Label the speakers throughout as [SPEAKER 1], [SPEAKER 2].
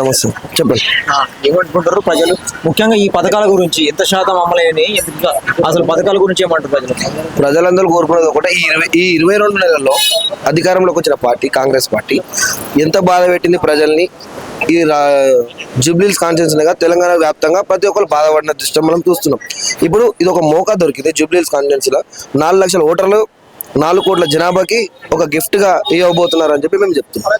[SPEAKER 1] నమస్తే. చెప్పండి.
[SPEAKER 2] ఏమనుకుంటారు ప్రజలు? ముఖ్యంగా ఈ పథకాల గురించి ఎంత శాతం ఎంత అసలు పథకాల గురించి ఏమంటారు ప్రజలు?
[SPEAKER 1] ప్రజలందరూ కోరుకునేది ఒకటే ఈ ఇరవై ఈ ఇరవై రెండు నెలల్లో అధికారంలోకి వచ్చిన పార్టీ కాంగ్రెస్ పార్టీ ఎంత బాధ పెట్టింది ప్రజల్ని? ఈ జూబ్లీస్ కాన్స్టిట్యూన్సీగా తెలంగాణ వ్యాప్తంగా ప్రతి ఒక్కరు బాధపడిన దృష్టం మనం చూస్తున్నాం. ఇప్పుడు ఇది ఒక మోకా దొరికింది జూబ్లీస్ కాన్స్టిట్యూన్సీలో నాలుగు లక్షల ఓటర్లు నాలుగు కోట్ల జనాభాకి ఒక gift గా ఇవ్వబోతున్నారు అని చెప్పి మేము చెప్తున్నాం.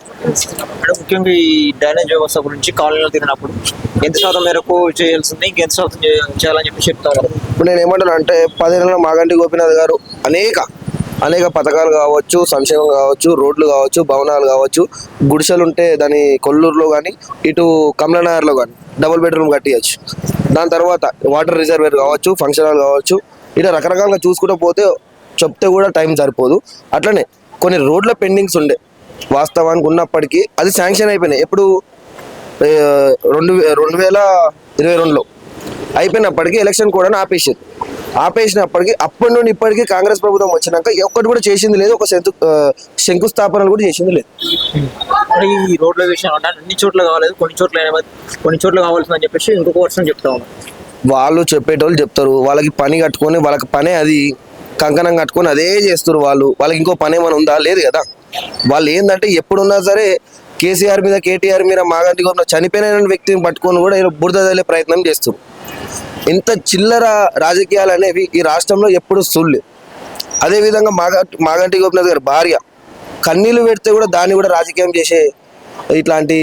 [SPEAKER 2] ముఖ్యంగా ఈ డ్రైనేజ్ వ్యవస్థ గురించి కాలనీలో తిరిగినప్పుడు ఎంత శాతం మేరకు చేయాల్సింది ఇంకెంత శాతం చేయాలని చెప్పి చెప్తారు
[SPEAKER 1] ఇప్పుడు నేను ఏమంటాను అంటే పదేళ్ళ మాగంటి గోపీనాథ్ గారు అనేక అనేక పథకాలు కావచ్చు సంక్షేమం కావచ్చు రోడ్లు కావచ్చు భవనాలు కావచ్చు గుడిసెలు ఉంటే దాని కొల్లూరులో కానీ ఇటు కమలనగర్లో కానీ డబుల్ బెడ్రూమ్ కట్టియచ్చు. దాని తర్వాత వాటర్ రిజర్వేర్ కావచ్చు ఫంక్షన్ హాల్ కావచ్చు ఇట్లా రకరకాలుగా చూసుకుంటూ పోతే చెప్తే కూడా టైం సరిపోదు. అట్లనే కొన్ని రోడ్ల పెండింగ్స్ ఉండే. వాస్తవానికి ఉన్నప్పటికీ అది శాంక్షన్ అయిపోయినాయి. ఎప్పుడు? రెండు రెండు వేల ఇరవై రెండులో. అయిపోయినప్పటికీ ఎలక్షన్ కూడా ఆపేసారు ఆపేసినప్పటికీ అప్పటి నుండి ఇప్పటికీ కాంగ్రెస్ ప్రభుత్వం వచ్చినాక ఒక్కటి కూడా చేసింది లేదు. ఒక శంకు శంకుస్థాపనలు కూడా చేసింది లేదు.
[SPEAKER 2] ఈ రోడ్ల విషయం అంటే అన్ని చోట్ల కావాలేదు కొన్ని చోట్ల కొన్ని చోట్ల కావాల్సిందని చెప్పేసి ఇంకొక వర్షం చెప్తా ఉన్నాం
[SPEAKER 1] వాళ్ళు చెప్పేటోళ్ళు చెప్తారు. వాళ్ళకి పని కట్టుకొని వాళ్ళకి పనే అది. కంకణం కట్టుకొని అదే చేస్తారు వాళ్ళు. వాళ్ళకి ఇంకో పని ఏమైనా ఉందా? లేదు కదా. వాళ్ళు ఏంటంటే ఎప్పుడున్నా సరే కేసీఆర్ మీద కేటీఆర్ మీద మాగంటి గౌరవ చనిపోయిన వ్యక్తిని పట్టుకొని కూడా బురద తల్లే ప్రయత్నం చేస్తారు ఇంత చిల్లర రాజకీయాలు అనేవి ఈ రాష్ట్రంలో ఎప్పుడు సుళ్ళు. అదేవిధంగా మాగ మాగంటి గోపినాథ్ గారి భార్య కన్నీళ్ళు పెడితే కూడా దాన్ని కూడా రాజకీయం చేసే ఇట్లాంటి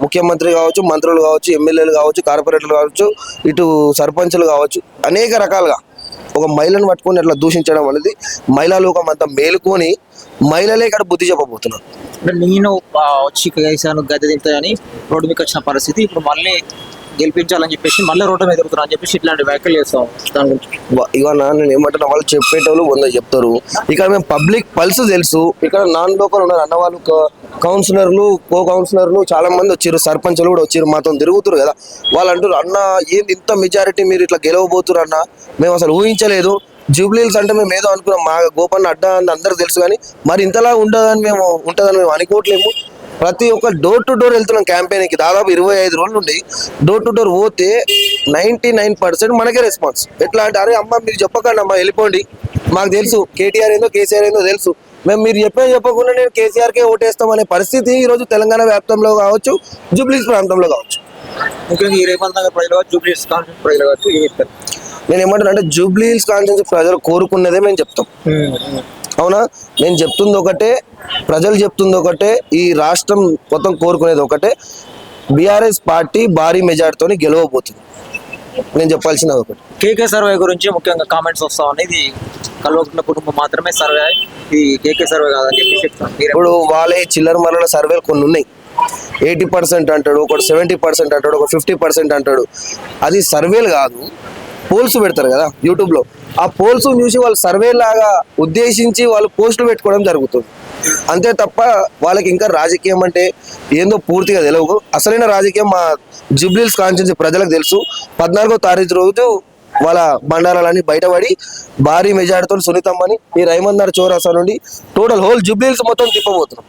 [SPEAKER 1] ముఖ్యమంత్రి కావచ్చు మంత్రులు కావచ్చు ఎమ్మెల్యేలు కావచ్చు కార్పొరేటర్లు కావచ్చు ఇటు సర్పంచులు కావచ్చు అనేక రకాలుగా ఒక మహిళను పట్టుకొని అట్లా దూషించడం అనేది మహిళా లోకం అంతా మేలుకొని మహిళలే ఇక్కడ బుద్ధి చెప్పబోతున్నారు.
[SPEAKER 2] అంటే నేను వచ్చి కేసాను గద్దె దింపుతాయని రోడ్డు మీకు వచ్చిన పరిస్థితి. ఇప్పుడు మళ్ళీ గెలిపించాలని చెప్పేసి మళ్ళీ రోడ్డు మీద ఎదుగుతున్నా అని చెప్పేసి ఇట్లాంటి వ్యాఖ్యలు చేస్తాం. దాని గురించి.
[SPEAKER 1] వా- ఇక నేను ఏమంటున్నా వాళ్ళు చెప్పేటోళ్ళు వంద చెప్తారు. ఇక్కడ మేము పబ్లిక్ పల్స్ తెలుసు. ఇక్కడ నాన్ లోకల్ ఉన్నారు అన్న వాళ్ళు కౌన్సిలర్లు కో కౌన్సిలర్లు చాలా మంది వచ్చారు సర్పంచ్లు కూడా వచ్చారు మాతో తిరుగుతారు కదా. వాళ్ళు అంటారు అన్న ఏంది ఇంత మెజారిటీ మీరు ఇట్లా గెలవబోతున్నారు అన్న? మేము అసలు ఊహించలేదు. జూబ్లీల్స్ అంటే మేము ఏదో అనుకున్నాం మా గోపన్న అడ్డా అని అందరికి తెలుసు కానీ మరి ఇంతలా ఉండదని మేము ఉంటుందని మేము అనుకోవట్లేము. ప్రతి ఒక్క డోర్ టు డోర్ వెళ్తున్నాం క్యాంపెయిన్కి దాదాపు ఇరవై ఐదు రోజులు ఉండి డోర్ టు డోర్ పోతే నైంటీ నైన్ పర్సెంట్ మనకే రెస్పాన్స్ ఎట్లా అంటే అరే అమ్మ మీరు చెప్పకండి అమ్మ వెళ్ళిపోండి. మాకు తెలుసు కేటీఆర్ ఏందో కేసీఆర్ ఏందో తెలుసు. మేము మీరు చెప్పే చెప్పకుండా నేను కేసీఆర్కే ఓటేస్తాం అనే పరిస్థితి ఈరోజు తెలంగాణ వ్యాప్తంలో కావచ్చు జూబ్లీస్ ప్రాంతంలో కావచ్చు.
[SPEAKER 2] ముఖ్యంగా ఈ రేపల్ నగర్ ప్రజలు కావచ్చు జూబ్లీస్ కాన్ఫరెన్స్ ప్రజలు కావచ్చు ఏం చెప్తారు?
[SPEAKER 1] నేను ఏమంటాను అంటే జూబ్లీస్ కాన్స్టిట్యూన్సీ ప్రజలు కోరుకున్నదే మేము చెప్తాం. అవునా నేను చెప్తుంది ఒకటే ప్రజలు చెప్తుంది ఒకటే ఈ రాష్ట్రం మొత్తం కోరుకునేది ఒకటే. బీఆర్ఎస్ పార్టీ భారీ మెజార్టీతో గెలవబోతుంది. నేను చెప్పాల్సినది ఒకటి.
[SPEAKER 2] కేకే సర్వే గురించి ముఖ్యంగా కామెంట్స్ వస్తా ఉన్నాయి. కల్వకుంట్ల కుటుంబం మాత్రమే సర్వే ఇది కేకే సర్వే కాదని చెప్పి చెప్తాను.
[SPEAKER 1] ఇప్పుడు వాళ్ళే చిల్లర మరల సర్వేలు కొన్ని ఉన్నాయి. ఎయిటీ పర్సెంట్ అంటాడు ఒకటి సెవెంటీ పర్సెంట్ అంటాడు ఒక ఫిఫ్టీ పర్సెంట్ అంటాడు. అది సర్వేలు కాదు. పోల్స్ పెడతారు కదా యూట్యూబ్లో ఆ పోల్స్ చూసి వాళ్ళు సర్వే లాగా ఉద్దేశించి వాళ్ళు పోస్టులు పెట్టుకోవడం జరుగుతుంది. అంతే తప్ప వాళ్ళకి ఇంకా రాజకీయం అంటే ఏందో పూర్తిగా తెలియదు అసలైన రాజకీయం మా జిబ్లీల్స్ కాన్స్టిట్యూన్సీ ప్రజలకు తెలుసు. పద్నాలుగో తారీఖు రోజు వాళ్ళ బండారాలన్నీ బయటపడి భారీ మెజార్టీతో సునీతమ్మని ఈ రైమందర్ చౌరాసా నుండి టోటల్ హోల్ జూబ్లీస్ మొత్తం తిప్పబోతున్నాం.